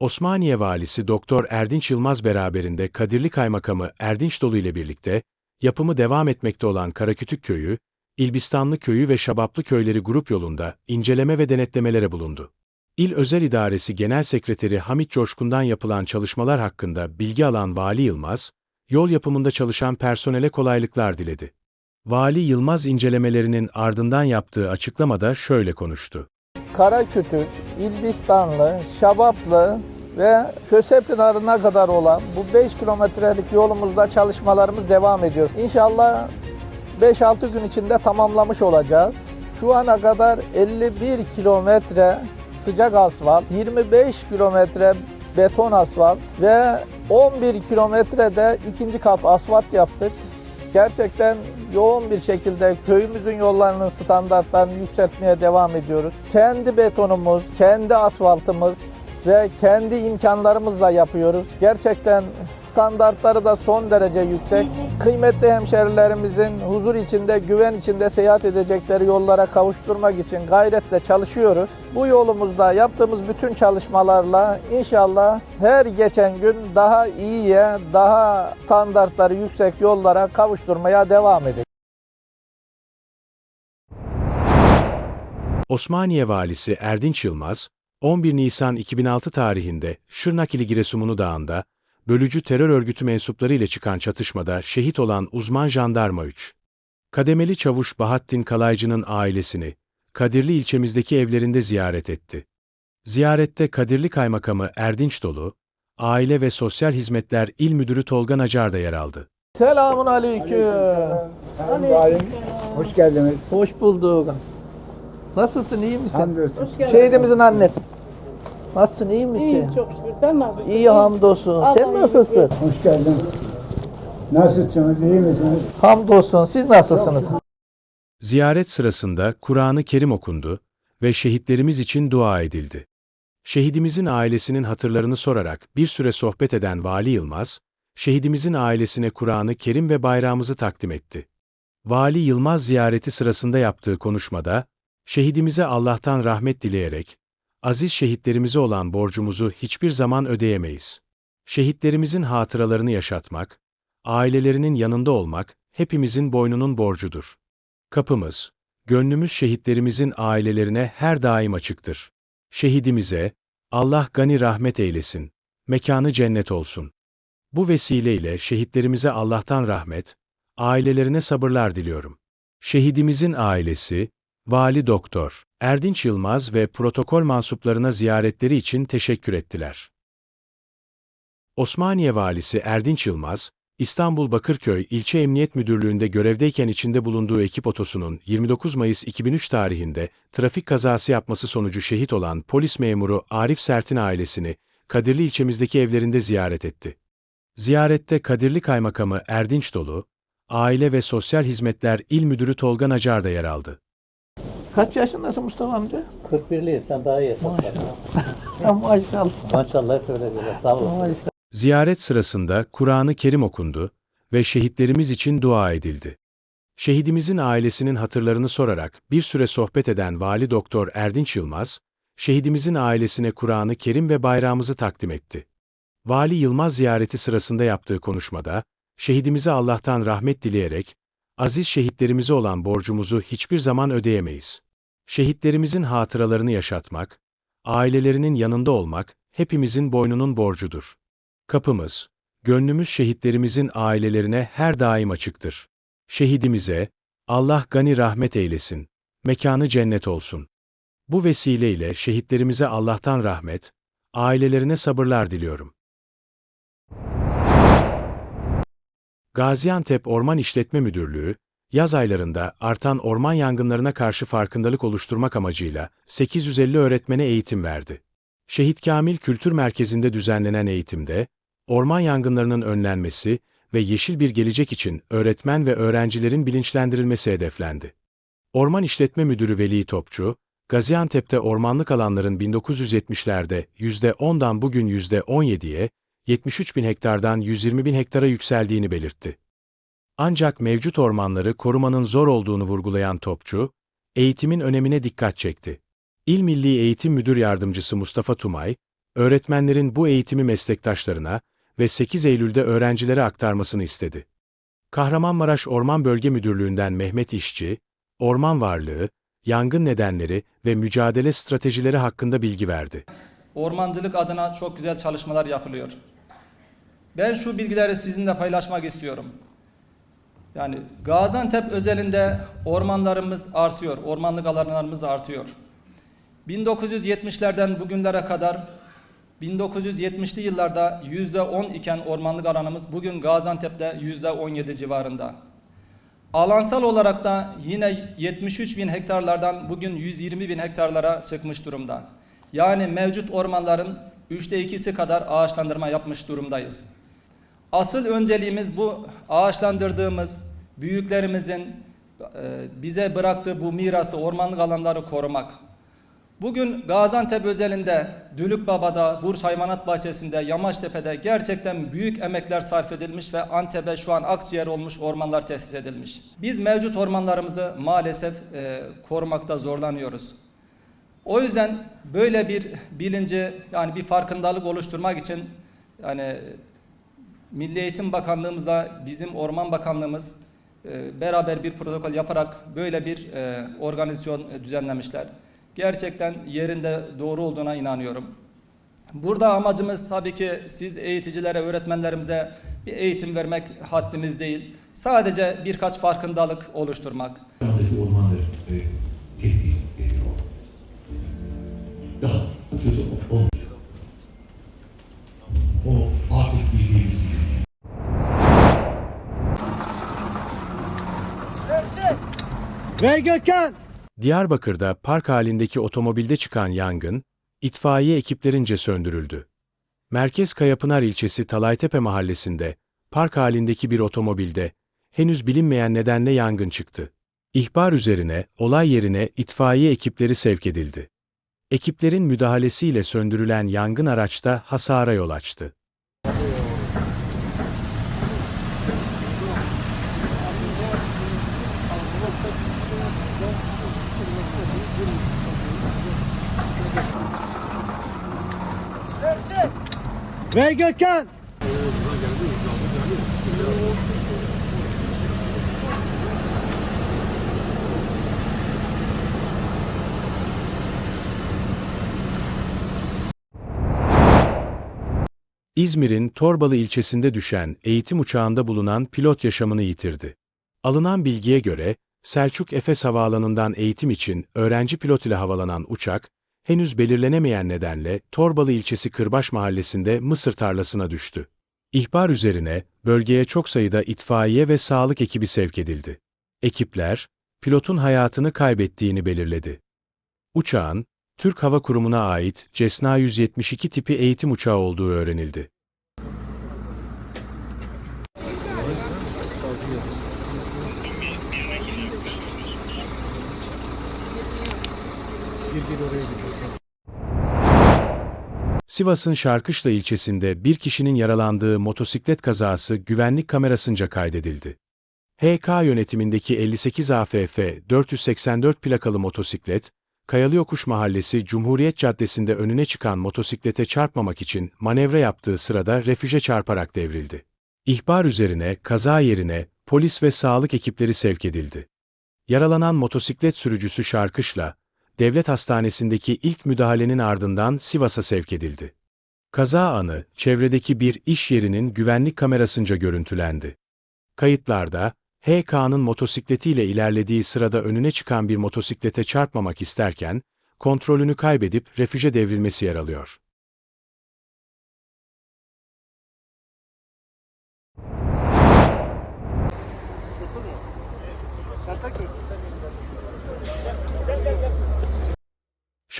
Osmaniye Valisi Doktor Erdinç Yılmaz beraberinde Kadirli Kaymakamı Erdinç Dolu ile birlikte yapımı devam etmekte olan Karakütük Köyü, İlbistanlı Köyü ve Şabaplı Köyleri grup yolunda inceleme ve denetlemelere bulundu. İl Özel İdaresi Genel Sekreteri Hamit Coşkun'dan yapılan çalışmalar hakkında bilgi alan Vali Yılmaz, yol yapımında çalışan personele kolaylıklar diledi. Vali Yılmaz incelemelerinin ardından yaptığı açıklamada şöyle konuştu. Karakütük, İlbistanlı, Şabaplı ve Kösepınarı'na kadar olan bu 5 kilometrelik yolumuzda çalışmalarımız devam ediyor. İnşallah 5-6 gün içinde tamamlamış olacağız. Şu ana kadar 51 kilometre sıcak asfalt, 25 kilometre beton asfalt ve 11 kilometrede ikinci kat asfalt yaptık. Gerçekten yoğun bir şekilde köyümüzün yollarının standartlarını yükseltmeye devam ediyoruz. Kendi betonumuz, kendi asfaltımız ve kendi imkanlarımızla yapıyoruz. Gerçekten standartları da son derece yüksek. Kıymetli hemşerilerimizin huzur içinde, güven içinde seyahat edecekleri yollara kavuşturmak için gayretle çalışıyoruz. Bu yolumuzda yaptığımız bütün çalışmalarla inşallah her geçen gün daha iyiye, daha standartları yüksek yollara kavuşturmaya devam edeceğiz. Osmaniye Valisi Erdinç Yılmaz, 11 Nisan 2006 tarihinde Şırnak ili Giresunlu Dağı'nda, bölücü terör örgütü mensupları ile çıkan çatışmada şehit olan uzman jandarma 3. Kademeli Çavuş Bahattin Kalaycı'nın ailesini, Kadirli ilçemizdeki evlerinde ziyaret etti. Ziyarette Kadirli Kaymakamı Erdinç Dolu, Aile ve Sosyal Hizmetler İl Müdürü Tolga Nacar da yer aldı. Selamun aleyküm. Efendim Valim, hoş geldiniz. Hoş bulduk. Nasılsın, iyi misin? Hamdolsun. Şehidimizin annesi. Nasılsın, iyi misin? İyiyim çok şükür. Sen nasılsın? İyi hamdolsun. Sen Allah'a nasılsın? Hoş geldin. Nasılsınız, iyi misiniz? Hamdolsun. Siz nasılsınız? Ziyaret sırasında Kur'an-ı Kerim okundu ve şehitlerimiz için dua edildi. Şehidimizin ailesinin hatırlarını sorarak bir süre sohbet eden Vali Yılmaz, şehidimizin ailesine Kur'an-ı Kerim ve bayrağımızı takdim etti. Vali Yılmaz ziyareti sırasında yaptığı konuşmada, şehidimize Allah'tan rahmet dileyerek, aziz şehitlerimize olan borcumuzu hiçbir zaman ödeyemeyiz. Şehitlerimizin hatıralarını yaşatmak, ailelerinin yanında olmak hepimizin boynunun borcudur. Kapımız, gönlümüz şehitlerimizin ailelerine her daim açıktır. Şehidimize, Allah gani rahmet eylesin, mekanı cennet olsun. Bu vesileyle şehitlerimize Allah'tan rahmet, ailelerine sabırlar diliyorum. Şehidimizin ailesi, Vali Doktor Erdinç Yılmaz ve protokol mansuplarına ziyaretleri için teşekkür ettiler. Osmaniye Valisi Erdinç Yılmaz, İstanbul Bakırköy İlçe Emniyet Müdürlüğü'nde görevdeyken içinde bulunduğu ekip otosunun 29 Mayıs 2003 tarihinde trafik kazası yapması sonucu şehit olan polis memuru Arif Sert'in ailesini Kadirli ilçemizdeki evlerinde ziyaret etti. Ziyarette Kadirli Kaymakamı Erdinç Dolu, Aile ve Sosyal Hizmetler İl Müdürü Tolga Nacar da yer aldı. Kaç yaşındasın Mustafa amca? 41'liyim sen daha iyi. Ya maşallah. Maşallah hep öyle diyorlar. Sağ olasın. maşallah. Ziyaret sırasında Kur'an-ı Kerim okundu ve şehitlerimiz için dua edildi. Şehidimizin ailesinin hatırlarını sorarak bir süre sohbet eden Vali Doktor Erdinç Yılmaz, şehidimizin ailesine Kur'an-ı Kerim ve bayrağımızı takdim etti. Vali Yılmaz ziyareti sırasında yaptığı konuşmada, şehidimize Allah'tan rahmet dileyerek, aziz şehitlerimize olan borcumuzu hiçbir zaman ödeyemeyiz. Şehitlerimizin hatıralarını yaşatmak, ailelerinin yanında olmak hepimizin boynunun borcudur. Kapımız, gönlümüz şehitlerimizin ailelerine her daim açıktır. Şehidimize, Allah gani rahmet eylesin, mekanı cennet olsun. Bu vesileyle şehitlerimize Allah'tan rahmet, ailelerine sabırlar diliyorum. Gaziantep Orman İşletme Müdürlüğü, yaz aylarında artan orman yangınlarına karşı farkındalık oluşturmak amacıyla 850 öğretmene eğitim verdi. Şehit Kamil Kültür Merkezi'nde düzenlenen eğitimde, orman yangınlarının önlenmesi ve yeşil bir gelecek için öğretmen ve öğrencilerin bilinçlendirilmesi hedeflendi. Orman İşletme Müdürü Veli Topçu, Gaziantep'te ormanlık alanların 1970'lerde %10'dan bugün %17'ye, 73 bin hektardan 120 bin hektara yükseldiğini belirtti. Ancak mevcut ormanları korumanın zor olduğunu vurgulayan Topçu, eğitimin önemine dikkat çekti. İl Milli Eğitim Müdür Yardımcısı Mustafa Tumay, öğretmenlerin bu eğitimi meslektaşlarına ve 8 Eylül'de öğrencilere aktarmasını istedi. Kahramanmaraş Orman Bölge Müdürlüğü'nden Mehmet İşçi, orman varlığı, yangın nedenleri ve mücadele stratejileri hakkında bilgi verdi. Ormancılık adına çok güzel çalışmalar yapılıyor. Ben şu bilgileri sizinle paylaşmak istiyorum. Yani Gaziantep özelinde ormanlarımız artıyor, ormanlık alanlarımız artıyor. 1970'lerden bugünlere kadar 1970'li yıllarda %10 iken ormanlık alanımız bugün Gaziantep'te %17 civarında. Alansal olarak da yine 73 bin hektarlardan bugün 120 bin hektarlara çıkmış durumda. Yani mevcut ormanların üçte ikisi kadar ağaçlandırma yapmış durumdayız. Asıl önceliğimiz bu ağaçlandırdığımız büyüklerimizin e, bize bıraktığı bu mirası ormanlık alanları korumak. Bugün Gaziantep özelinde Dülükbaba'da, Burç Hayvanat Bahçesi'nde, Yamaçtepe'de gerçekten büyük emekler sarf edilmiş ve Antep'e şu an akciğer olmuş ormanlar tesis edilmiş. Biz mevcut ormanlarımızı maalesef e, korumakta zorlanıyoruz. O yüzden böyle bir bilinci yani bir farkındalık oluşturmak için yani Milli Eğitim Bakanlığımızla bizim Orman Bakanlığımız e, beraber bir protokol yaparak böyle bir e, organizasyon e, düzenlemişler. Gerçekten yerinde doğru olduğuna inanıyorum. Burada amacımız tabii ki siz eğiticilere, öğretmenlerimize bir eğitim vermek haddimiz değil. Sadece birkaç farkındalık oluşturmak. Alandaki Diyarbakır'da park halindeki otomobilde çıkan yangın, itfaiye ekiplerince söndürüldü. Merkez Kayapınar ilçesi Talaytepe mahallesinde, park halindeki bir otomobilde, henüz bilinmeyen nedenle yangın çıktı. İhbar üzerine, olay yerine itfaiye ekipleri sevk edildi. Ekiplerin müdahalesiyle söndürülen yangın araçta hasara yol açtı. Ver Gökhan! İzmir'in Torbalı ilçesinde düşen eğitim uçağında bulunan pilot yaşamını yitirdi. Alınan bilgiye göre, Selçuk Efes Havaalanı'ndan eğitim için öğrenci pilot ile havalanan uçak, henüz belirlenemeyen nedenle Torbalı ilçesi Kırbaş mahallesinde mısır tarlasına düştü. İhbar üzerine bölgeye çok sayıda itfaiye ve sağlık ekibi sevk edildi. Ekipler, pilotun hayatını kaybettiğini belirledi. Uçağın, Türk Hava Kurumu'na ait Cessna 172 tipi eğitim uçağı olduğu öğrenildi. Sivas'ın Şarkışla ilçesinde bir kişinin yaralandığı motosiklet kazası güvenlik kamerasınca kaydedildi. HK yönetimindeki 58 AFF 484 plakalı motosiklet, Kayalıyokuş Mahallesi Cumhuriyet Caddesi'nde önüne çıkan motosiklete çarpmamak için manevra yaptığı sırada refüje çarparak devrildi. İhbar üzerine kaza yerine polis ve sağlık ekipleri sevk edildi. Yaralanan motosiklet sürücüsü Şarkışla, devlet hastanesindeki ilk müdahalenin ardından Sivas'a sevk edildi. Kaza anı, çevredeki bir iş yerinin güvenlik kamerasınca görüntülendi. Kayıtlarda, HK'nın motosikletiyle ilerlediği sırada önüne çıkan bir motosiklete çarpmamak isterken, kontrolünü kaybedip refüje devrilmesi yer alıyor.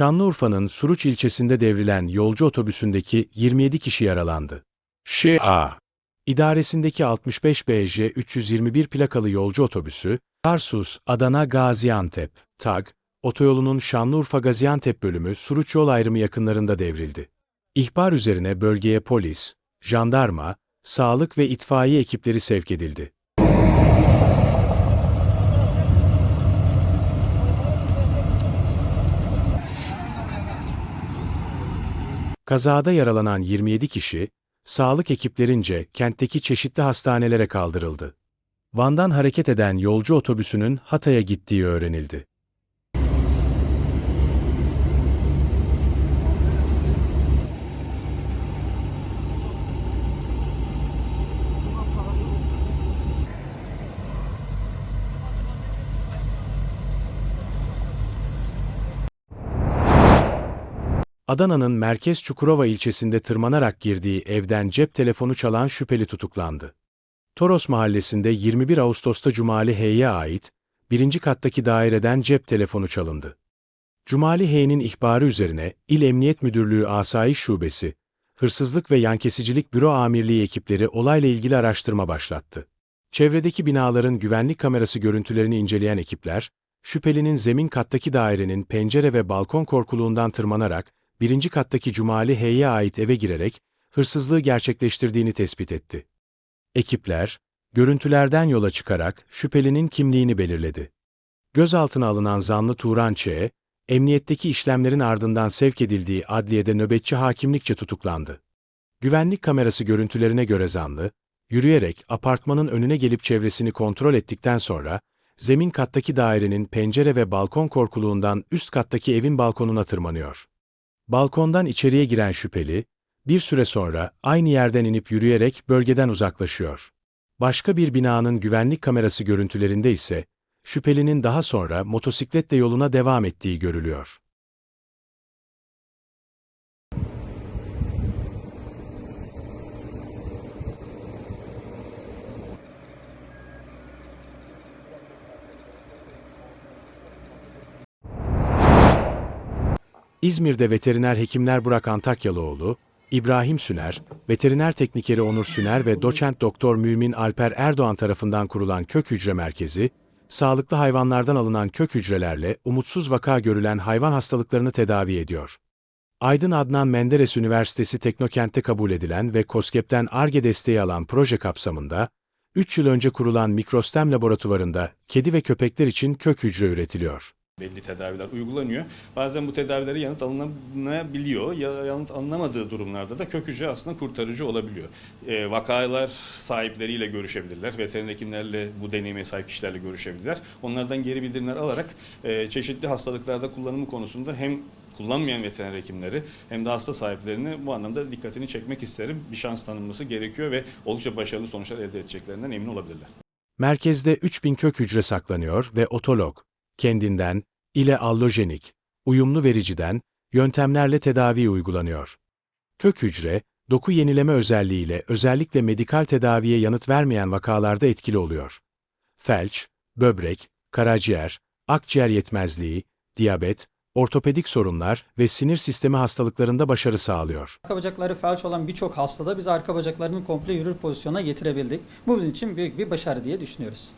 Şanlıurfa'nın Suruç ilçesinde devrilen yolcu otobüsündeki 27 kişi yaralandı. ŞA İdaresindeki 65 BJ 321 plakalı yolcu otobüsü, Tarsus, Adana, Gaziantep, TAG, otoyolunun Şanlıurfa-Gaziantep bölümü Suruç yol ayrımı yakınlarında devrildi. İhbar üzerine bölgeye polis, jandarma, sağlık ve itfaiye ekipleri sevk edildi. Kazada yaralanan 27 kişi, sağlık ekiplerince kentteki çeşitli hastanelere kaldırıldı. Van'dan hareket eden yolcu otobüsünün Hatay'a gittiği öğrenildi. Adana'nın Merkez Çukurova ilçesinde tırmanarak girdiği evden cep telefonu çalan şüpheli tutuklandı. Toros mahallesinde 21 Ağustos'ta Cumali H'ye ait, birinci kattaki daireden cep telefonu çalındı. Cumali H'nin ihbarı üzerine İl Emniyet Müdürlüğü Asayiş Şubesi, Hırsızlık ve Yankesicilik Büro Amirliği ekipleri olayla ilgili araştırma başlattı. Çevredeki binaların güvenlik kamerası görüntülerini inceleyen ekipler, şüphelinin zemin kattaki dairenin pencere ve balkon korkuluğundan tırmanarak, birinci kattaki Cumali H'ye ait eve girerek, hırsızlığı gerçekleştirdiğini tespit etti. Ekipler, görüntülerden yola çıkarak şüphelinin kimliğini belirledi. Gözaltına alınan zanlı Turan Ç'e, emniyetteki işlemlerin ardından sevk edildiği adliyede nöbetçi hakimlikçe tutuklandı. Güvenlik kamerası görüntülerine göre zanlı, yürüyerek apartmanın önüne gelip çevresini kontrol ettikten sonra, zemin kattaki dairenin pencere ve balkon korkuluğundan üst kattaki evin balkonuna tırmanıyor. Balkondan içeriye giren şüpheli, bir süre sonra aynı yerden inip yürüyerek bölgeden uzaklaşıyor. Başka bir binanın güvenlik kamerası görüntülerinde ise, şüphelinin daha sonra motosikletle yoluna devam ettiği görülüyor. İzmir'de veteriner hekimler Burak Antakyalıoğlu, İbrahim Süner, veteriner teknikeri Onur Süner ve doçent doktor Mümin Alper Erdoğan tarafından kurulan kök hücre merkezi, sağlıklı hayvanlardan alınan kök hücrelerle umutsuz vaka görülen hayvan hastalıklarını tedavi ediyor. Aydın Adnan Menderes Üniversitesi Teknokent'te kabul edilen ve KOSGEB'den ARGE desteği alan proje kapsamında, 3 yıl önce kurulan mikrostem laboratuvarında kedi ve köpekler için kök hücre üretiliyor. Belli tedaviler uygulanıyor. Bazen bu tedavilere yanıt alınabiliyor. Ya yanıt alınamadığı durumlarda da kök hücre aslında kurtarıcı olabiliyor. E, vakalar sahipleriyle görüşebilirler. Veteriner hekimlerle bu deneyime sahip kişilerle görüşebilirler. Onlardan geri bildirimler alarak e, çeşitli hastalıklarda kullanımı konusunda hem kullanmayan veteriner hekimleri hem de hasta sahiplerini bu anlamda dikkatini çekmek isterim. Bir şans tanınması gerekiyor ve oldukça başarılı sonuçlar elde edeceklerinden emin olabilirler. Merkezde 3000 kök hücre saklanıyor ve otolog, kendinden, ile allojenik, uyumlu vericiden, yöntemlerle tedavi uygulanıyor. Kök hücre, doku yenileme özelliğiyle özellikle medikal tedaviye yanıt vermeyen vakalarda etkili oluyor. Felç, böbrek, karaciğer, akciğer yetmezliği, diyabet, ortopedik sorunlar ve sinir sistemi hastalıklarında başarı sağlıyor. Arka bacakları felç olan birçok hastada biz arka bacaklarını komple yürür pozisyona getirebildik. Bu bizim için büyük bir başarı diye düşünüyoruz.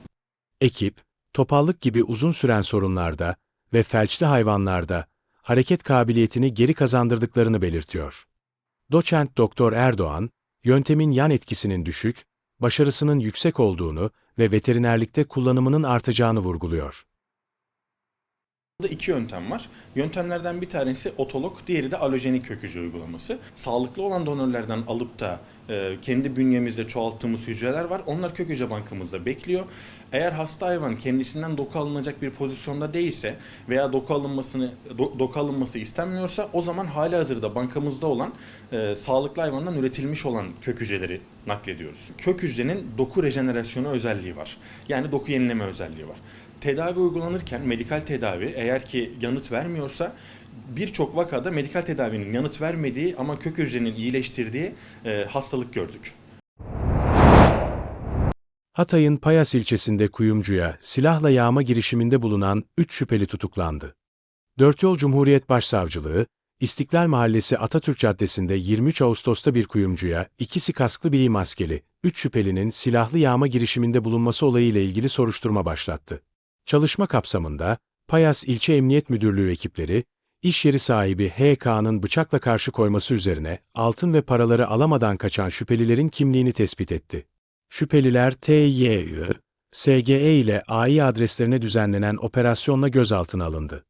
Ekip, topallık gibi uzun süren sorunlarda ve felçli hayvanlarda hareket kabiliyetini geri kazandırdıklarını belirtiyor. Doçent Doktor Erdoğan, yöntemin yan etkisinin düşük, başarısının yüksek olduğunu ve veterinerlikte kullanımının artacağını vurguluyor. Burada iki yöntem var. Yöntemlerden bir tanesi otolog, diğeri de alojenik kök hücre uygulaması. Sağlıklı olan donörlerden alıp da e, kendi bünyemizde çoğalttığımız hücreler var. Onlar kök hücre bankamızda bekliyor. Eğer hasta hayvan kendisinden doku alınacak bir pozisyonda değilse veya doku alınmasını do- doku alınması istenmiyorsa o zaman hali hazırda bankamızda olan e, sağlıklı hayvandan üretilmiş olan kök hücreleri naklediyoruz. Kök hücrenin doku rejenerasyonu özelliği var. Yani doku yenileme özelliği var tedavi uygulanırken medikal tedavi eğer ki yanıt vermiyorsa birçok vakada medikal tedavinin yanıt vermediği ama kök hücrenin iyileştirdiği e, hastalık gördük. Hatay'ın Payas ilçesinde kuyumcuya silahla yağma girişiminde bulunan 3 şüpheli tutuklandı. Dörtyol Cumhuriyet Başsavcılığı, İstiklal Mahallesi Atatürk Caddesi'nde 23 Ağustos'ta bir kuyumcuya, ikisi kasklı biri maskeli, 3 şüphelinin silahlı yağma girişiminde bulunması olayıyla ilgili soruşturma başlattı. Çalışma kapsamında, Payas İlçe Emniyet Müdürlüğü ekipleri, iş yeri sahibi HK'nın bıçakla karşı koyması üzerine altın ve paraları alamadan kaçan şüphelilerin kimliğini tespit etti. Şüpheliler TYI, SGE ile AI adreslerine düzenlenen operasyonla gözaltına alındı.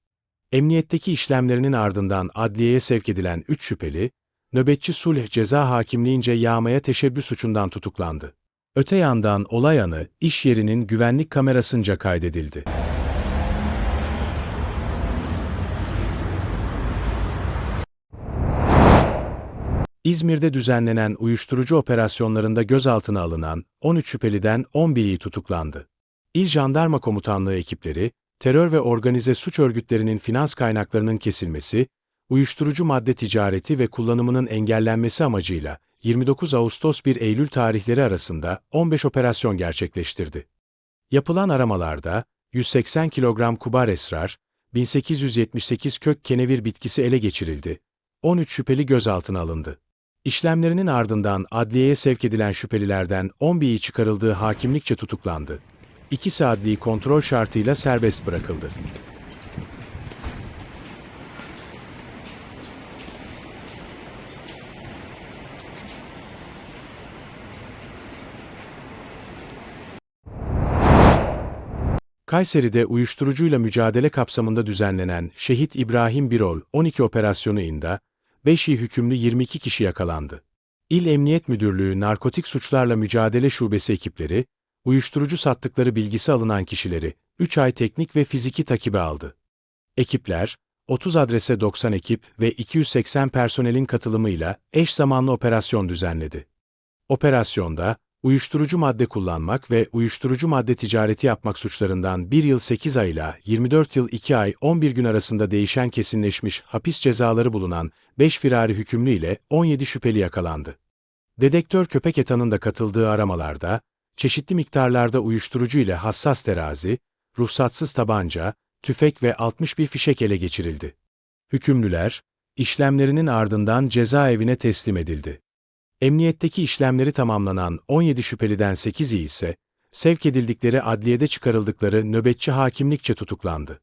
Emniyetteki işlemlerinin ardından adliyeye sevk edilen 3 şüpheli, nöbetçi sulh ceza hakimliğince yağmaya teşebbüs suçundan tutuklandı. Öte yandan olay anı iş yerinin güvenlik kamerasınca kaydedildi. İzmir'de düzenlenen uyuşturucu operasyonlarında gözaltına alınan 13 şüpheliden 11'i tutuklandı. İl Jandarma Komutanlığı ekipleri, terör ve organize suç örgütlerinin finans kaynaklarının kesilmesi, uyuşturucu madde ticareti ve kullanımının engellenmesi amacıyla 29 Ağustos 1 Eylül tarihleri arasında 15 operasyon gerçekleştirdi. Yapılan aramalarda 180 kilogram kubar esrar, 1878 kök kenevir bitkisi ele geçirildi. 13 şüpheli gözaltına alındı. İşlemlerinin ardından adliyeye sevk edilen şüphelilerden 11'i çıkarıldığı hakimlikçe tutuklandı. İkisi adli kontrol şartıyla serbest bırakıldı. Kayseri'de uyuşturucuyla mücadele kapsamında düzenlenen Şehit İbrahim Birol 12 operasyonu inde 5'i hükümlü 22 kişi yakalandı. İl Emniyet Müdürlüğü Narkotik Suçlarla Mücadele Şubesi ekipleri, uyuşturucu sattıkları bilgisi alınan kişileri 3 ay teknik ve fiziki takibe aldı. Ekipler, 30 adrese 90 ekip ve 280 personelin katılımıyla eş zamanlı operasyon düzenledi. Operasyonda, uyuşturucu madde kullanmak ve uyuşturucu madde ticareti yapmak suçlarından 1 yıl 8 ay ile 24 yıl 2 ay 11 gün arasında değişen kesinleşmiş hapis cezaları bulunan 5 firari hükümlü ile 17 şüpheli yakalandı. Dedektör köpek etanın da katıldığı aramalarda, çeşitli miktarlarda uyuşturucu ile hassas terazi, ruhsatsız tabanca, tüfek ve 61 fişek ele geçirildi. Hükümlüler, işlemlerinin ardından cezaevine teslim edildi. Emniyetteki işlemleri tamamlanan 17 şüpheliden 8'i ise, sevk edildikleri adliyede çıkarıldıkları nöbetçi hakimlikçe tutuklandı.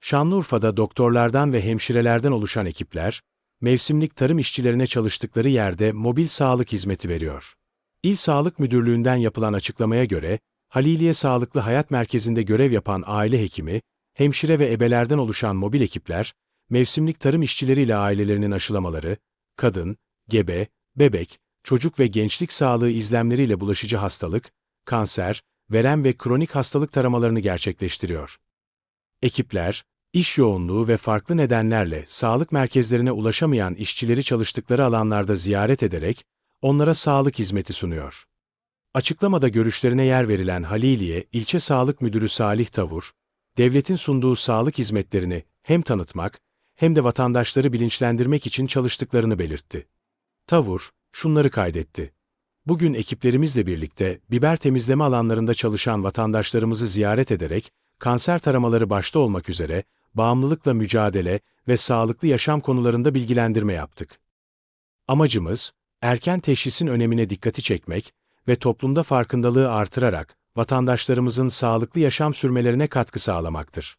Şanlıurfa'da doktorlardan ve hemşirelerden oluşan ekipler, mevsimlik tarım işçilerine çalıştıkları yerde mobil sağlık hizmeti veriyor. İl Sağlık Müdürlüğü'nden yapılan açıklamaya göre, Haliliye Sağlıklı Hayat Merkezi'nde görev yapan aile hekimi, hemşire ve ebelerden oluşan mobil ekipler, mevsimlik tarım işçileriyle ailelerinin aşılamaları, kadın, gebe, bebek, çocuk ve gençlik sağlığı izlemleriyle bulaşıcı hastalık, kanser, verem ve kronik hastalık taramalarını gerçekleştiriyor. Ekipler, iş yoğunluğu ve farklı nedenlerle sağlık merkezlerine ulaşamayan işçileri çalıştıkları alanlarda ziyaret ederek, onlara sağlık hizmeti sunuyor. Açıklamada görüşlerine yer verilen Haliliye İlçe Sağlık Müdürü Salih Tavur, devletin sunduğu sağlık hizmetlerini hem tanıtmak hem de vatandaşları bilinçlendirmek için çalıştıklarını belirtti. Tavur, şunları kaydetti. Bugün ekiplerimizle birlikte biber temizleme alanlarında çalışan vatandaşlarımızı ziyaret ederek, kanser taramaları başta olmak üzere, bağımlılıkla mücadele ve sağlıklı yaşam konularında bilgilendirme yaptık. Amacımız, erken teşhisin önemine dikkati çekmek ve toplumda farkındalığı artırarak vatandaşlarımızın sağlıklı yaşam sürmelerine katkı sağlamaktır.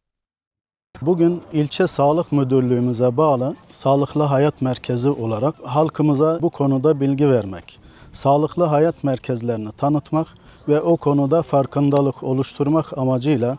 Bugün ilçe sağlık müdürlüğümüze bağlı Sağlıklı Hayat Merkezi olarak halkımıza bu konuda bilgi vermek, sağlıklı hayat merkezlerini tanıtmak ve o konuda farkındalık oluşturmak amacıyla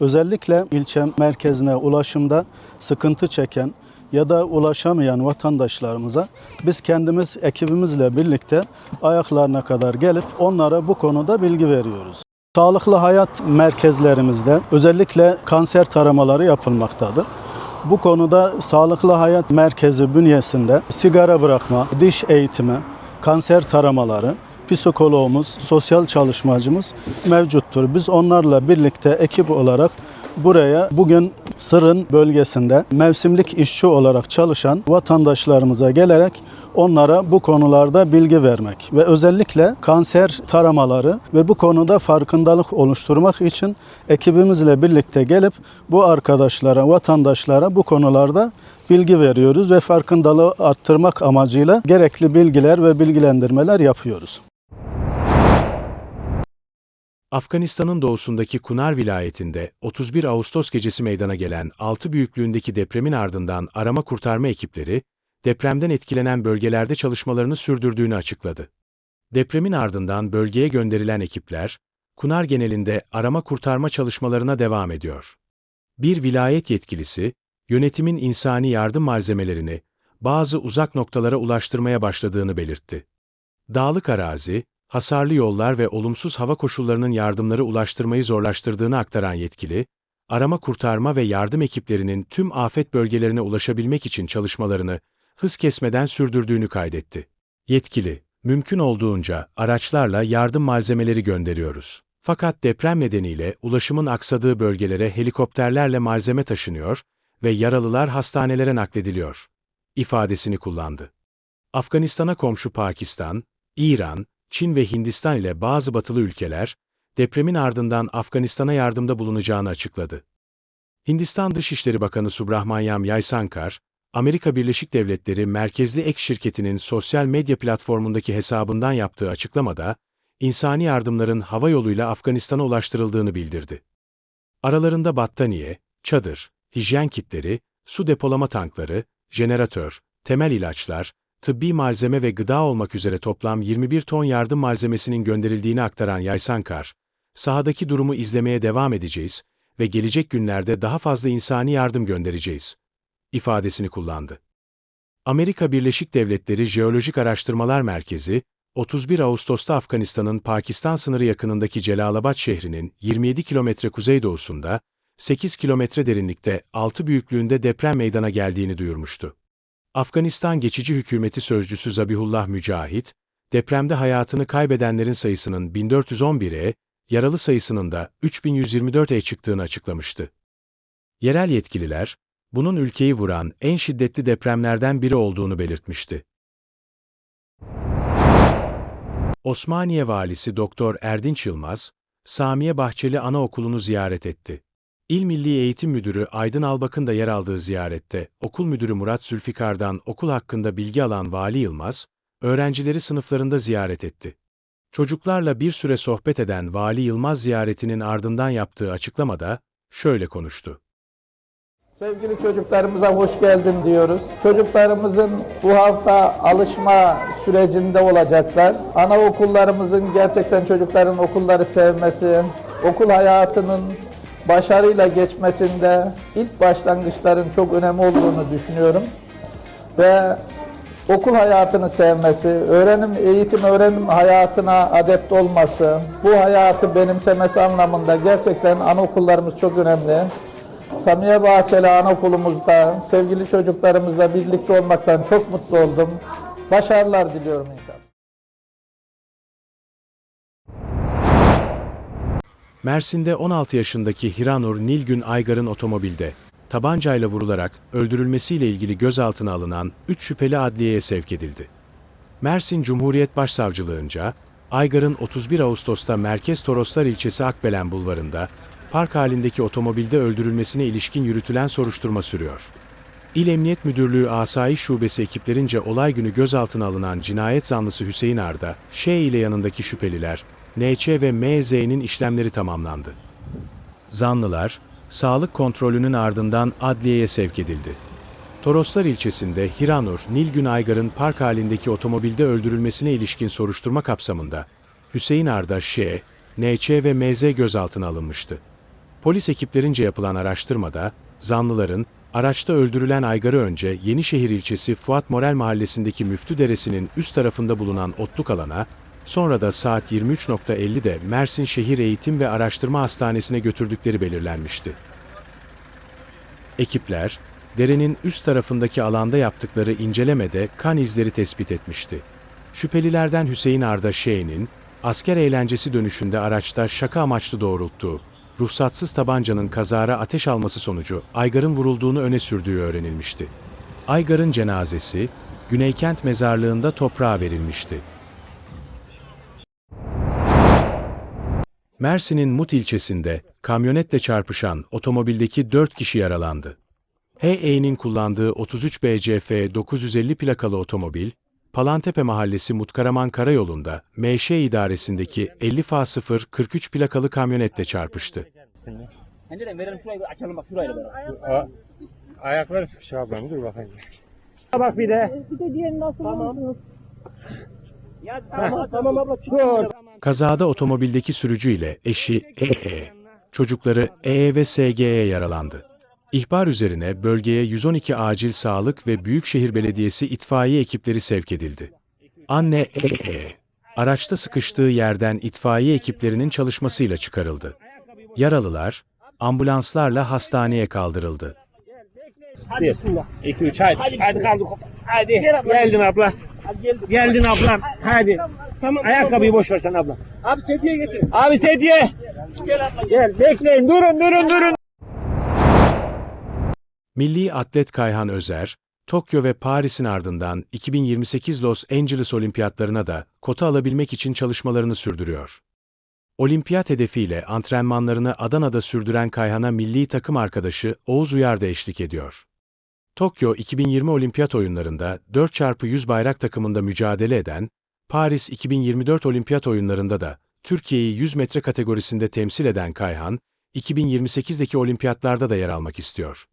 özellikle ilçe merkezine ulaşımda sıkıntı çeken ya da ulaşamayan vatandaşlarımıza biz kendimiz ekibimizle birlikte ayaklarına kadar gelip onlara bu konuda bilgi veriyoruz. Sağlıklı hayat merkezlerimizde özellikle kanser taramaları yapılmaktadır. Bu konuda Sağlıklı Hayat Merkezi bünyesinde sigara bırakma, diş eğitimi, kanser taramaları, psikologumuz, sosyal çalışmacımız mevcuttur. Biz onlarla birlikte ekip olarak buraya bugün Sırın bölgesinde mevsimlik işçi olarak çalışan vatandaşlarımıza gelerek onlara bu konularda bilgi vermek ve özellikle kanser taramaları ve bu konuda farkındalık oluşturmak için ekibimizle birlikte gelip bu arkadaşlara, vatandaşlara bu konularda bilgi veriyoruz ve farkındalığı arttırmak amacıyla gerekli bilgiler ve bilgilendirmeler yapıyoruz. Afganistan'ın doğusundaki Kunar vilayetinde 31 Ağustos gecesi meydana gelen 6 büyüklüğündeki depremin ardından arama kurtarma ekipleri, depremden etkilenen bölgelerde çalışmalarını sürdürdüğünü açıkladı. Depremin ardından bölgeye gönderilen ekipler, Kunar genelinde arama kurtarma çalışmalarına devam ediyor. Bir vilayet yetkilisi, yönetimin insani yardım malzemelerini bazı uzak noktalara ulaştırmaya başladığını belirtti. Dağlık arazi, hasarlı yollar ve olumsuz hava koşullarının yardımları ulaştırmayı zorlaştırdığını aktaran yetkili, arama kurtarma ve yardım ekiplerinin tüm afet bölgelerine ulaşabilmek için çalışmalarını hız kesmeden sürdürdüğünü kaydetti. Yetkili, mümkün olduğunca araçlarla yardım malzemeleri gönderiyoruz. Fakat deprem nedeniyle ulaşımın aksadığı bölgelere helikopterlerle malzeme taşınıyor ve yaralılar hastanelere naklediliyor ifadesini kullandı. Afganistan'a komşu Pakistan, İran, Çin ve Hindistan ile bazı batılı ülkeler, depremin ardından Afganistan'a yardımda bulunacağını açıkladı. Hindistan Dışişleri Bakanı Subrahmanyam Yaisankar, Amerika Birleşik Devletleri merkezli ek şirketinin sosyal medya platformundaki hesabından yaptığı açıklamada, insani yardımların hava yoluyla Afganistan'a ulaştırıldığını bildirdi. Aralarında battaniye, çadır, hijyen kitleri, su depolama tankları, jeneratör, temel ilaçlar, tıbbi malzeme ve gıda olmak üzere toplam 21 ton yardım malzemesinin gönderildiğini aktaran Yaysankar, sahadaki durumu izlemeye devam edeceğiz ve gelecek günlerde daha fazla insani yardım göndereceğiz ifadesini kullandı. Amerika Birleşik Devletleri Jeolojik Araştırmalar Merkezi, 31 Ağustos'ta Afganistan'ın Pakistan sınırı yakınındaki Celalabad şehrinin 27 kilometre kuzeydoğusunda, 8 kilometre derinlikte 6 büyüklüğünde deprem meydana geldiğini duyurmuştu. Afganistan Geçici Hükümeti Sözcüsü Zabihullah Mücahit, depremde hayatını kaybedenlerin sayısının 1411'e, yaralı sayısının da 3124'e çıktığını açıklamıştı. Yerel yetkililer, bunun ülkeyi vuran en şiddetli depremlerden biri olduğunu belirtmişti. Osmaniye Valisi Doktor Erdinç Yılmaz, Samiye Bahçeli Anaokulu'nu ziyaret etti. İl Milli Eğitim Müdürü Aydın Albak'ın da yer aldığı ziyarette, okul müdürü Murat Zülfikar'dan okul hakkında bilgi alan Vali Yılmaz, öğrencileri sınıflarında ziyaret etti. Çocuklarla bir süre sohbet eden Vali Yılmaz ziyaretinin ardından yaptığı açıklamada şöyle konuştu. Sevgili çocuklarımıza hoş geldin diyoruz. Çocuklarımızın bu hafta alışma sürecinde olacaklar. Anaokullarımızın gerçekten çocukların okulları sevmesi, okul hayatının başarıyla geçmesinde ilk başlangıçların çok önemli olduğunu düşünüyorum. Ve okul hayatını sevmesi, öğrenim, eğitim, öğrenim hayatına adept olması, bu hayatı benimsemesi anlamında gerçekten anaokullarımız çok önemli. Samiye Bahçeli Anaokulumuzda sevgili çocuklarımızla birlikte olmaktan çok mutlu oldum. Başarılar diliyorum inşallah. Mersin'de 16 yaşındaki Hiranur Nilgün Aygar'ın otomobilde tabancayla vurularak öldürülmesiyle ilgili gözaltına alınan 3 şüpheli adliyeye sevk edildi. Mersin Cumhuriyet Başsavcılığınca Aygar'ın 31 Ağustos'ta Merkez Toroslar ilçesi Akbelen bulvarında park halindeki otomobilde öldürülmesine ilişkin yürütülen soruşturma sürüyor. İl Emniyet Müdürlüğü Asayiş Şubesi ekiplerince olay günü gözaltına alınan cinayet zanlısı Hüseyin Arda, Ş ile yanındaki şüpheliler, NÇ ve MZ'nin işlemleri tamamlandı. Zanlılar, sağlık kontrolünün ardından adliyeye sevk edildi. Toroslar ilçesinde Hiranur, Nilgün Aygar'ın park halindeki otomobilde öldürülmesine ilişkin soruşturma kapsamında Hüseyin Arda Ş, NÇ ve MZ gözaltına alınmıştı. Polis ekiplerince yapılan araştırmada, zanlıların araçta öldürülen Aygar'ı önce Yenişehir ilçesi Fuat Morel mahallesindeki Müftü Deresi'nin üst tarafında bulunan otluk alana, sonra da saat 23.50'de Mersin Şehir Eğitim ve Araştırma Hastanesi'ne götürdükleri belirlenmişti. Ekipler, derenin üst tarafındaki alanda yaptıkları incelemede kan izleri tespit etmişti. Şüphelilerden Hüseyin Arda Şeyh'in, asker eğlencesi dönüşünde araçta şaka amaçlı doğrulttuğu, ruhsatsız tabancanın kazara ateş alması sonucu Aygar'ın vurulduğunu öne sürdüğü öğrenilmişti. Aygar'ın cenazesi, Güneykent mezarlığında toprağa verilmişti. Mersin'in Mut ilçesinde kamyonetle çarpışan otomobildeki 4 kişi yaralandı. HE'nin kullandığı 33 BCF 950 plakalı otomobil, Palantepe Mahallesi Mutkaraman Karayolu'nda MŞ idaresindeki 50 fa 0 43 plakalı kamyonetle çarpıştı. Ayakları sıkış ablam dur bakayım. Bak bir de. Bir de diğerini nasıl tamam. Tamam tamam abla. Dur. Kazada otomobildeki sürücü ile eşi EE, çocukları EE ve SGE yaralandı. İhbar üzerine bölgeye 112 acil sağlık ve Büyükşehir Belediyesi itfaiye ekipleri sevk edildi. Anne EE, araçta sıkıştığı yerden itfaiye ekiplerinin çalışmasıyla çıkarıldı. Yaralılar, ambulanslarla hastaneye kaldırıldı. Hadi. 2 3 hadi. Hadi kaldır. Hadi. Geldin abla. Geldin ablam. Hadi. Tamam. Ayakkabıyı boş ver sen abla. Abi sediye getir. Abi sediye. Gel abla. Gel. Bekleyin. Durun durun durun. Milli atlet Kayhan Özer, Tokyo ve Paris'in ardından 2028 Los Angeles Olimpiyatlarına da kota alabilmek için çalışmalarını sürdürüyor. Olimpiyat hedefiyle antrenmanlarını Adana'da sürdüren Kayhan'a milli takım arkadaşı Oğuz Uyar da eşlik ediyor. Tokyo 2020 Olimpiyat Oyunlarında 4x100 bayrak takımında mücadele eden, Paris 2024 Olimpiyat Oyunlarında da Türkiye'yi 100 metre kategorisinde temsil eden Kayhan, 2028'deki olimpiyatlarda da yer almak istiyor.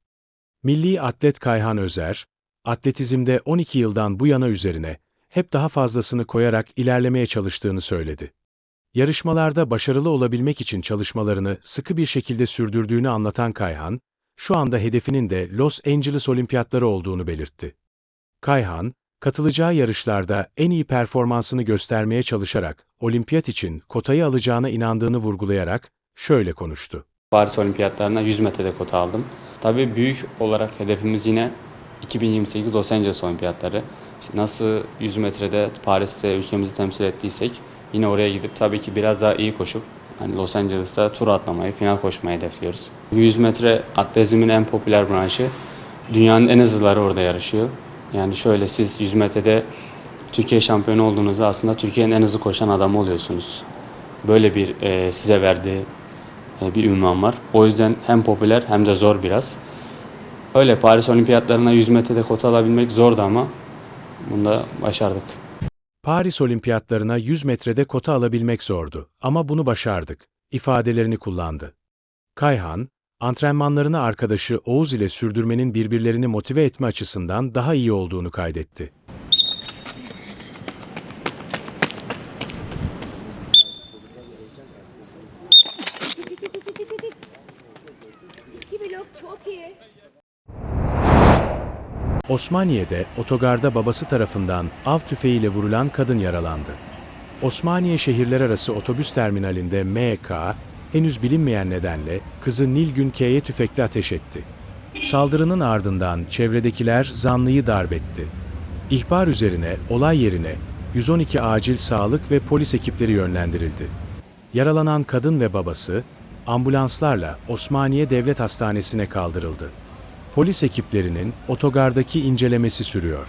Milli atlet Kayhan Özer, atletizmde 12 yıldan bu yana üzerine hep daha fazlasını koyarak ilerlemeye çalıştığını söyledi. Yarışmalarda başarılı olabilmek için çalışmalarını sıkı bir şekilde sürdürdüğünü anlatan Kayhan, şu anda hedefinin de Los Angeles Olimpiyatları olduğunu belirtti. Kayhan, katılacağı yarışlarda en iyi performansını göstermeye çalışarak olimpiyat için kotayı alacağına inandığını vurgulayarak şöyle konuştu. Paris Olimpiyatlarına 100 metrede kota aldım. Tabii büyük olarak hedefimiz yine 2028 Los Angeles Olimpiyatları. İşte nasıl 100 metrede Paris'te ülkemizi temsil ettiysek yine oraya gidip tabii ki biraz daha iyi koşup hani Los Angeles'ta tur atlamayı, final koşmayı hedefliyoruz. 100 metre atletizmin en popüler branşı. Dünyanın en hızlıları orada yarışıyor. Yani şöyle siz 100 metrede Türkiye şampiyonu olduğunuzda aslında Türkiye'nin en hızlı koşan adamı oluyorsunuz. Böyle bir e, size verdiği e, bir ünvan var. O yüzden hem popüler hem de zor biraz. Öyle Paris Olimpiyatlarına 100 metrede kota alabilmek zordu ama bunu da başardık. Paris Olimpiyatlarına 100 metrede kota alabilmek zordu ama bunu başardık ifadelerini kullandı. Kayhan, antrenmanlarını arkadaşı Oğuz ile sürdürmenin birbirlerini motive etme açısından daha iyi olduğunu kaydetti. İki blok çok iyi. Osmaniye'de otogarda babası tarafından av tüfeğiyle vurulan kadın yaralandı. Osmaniye şehirler arası otobüs terminalinde MK, henüz bilinmeyen nedenle kızı Nilgün K'ye tüfekle ateş etti. Saldırının ardından çevredekiler zanlıyı darp etti. İhbar üzerine olay yerine 112 acil sağlık ve polis ekipleri yönlendirildi. Yaralanan kadın ve babası ambulanslarla Osmaniye Devlet Hastanesi'ne kaldırıldı. Polis ekiplerinin otogardaki incelemesi sürüyor.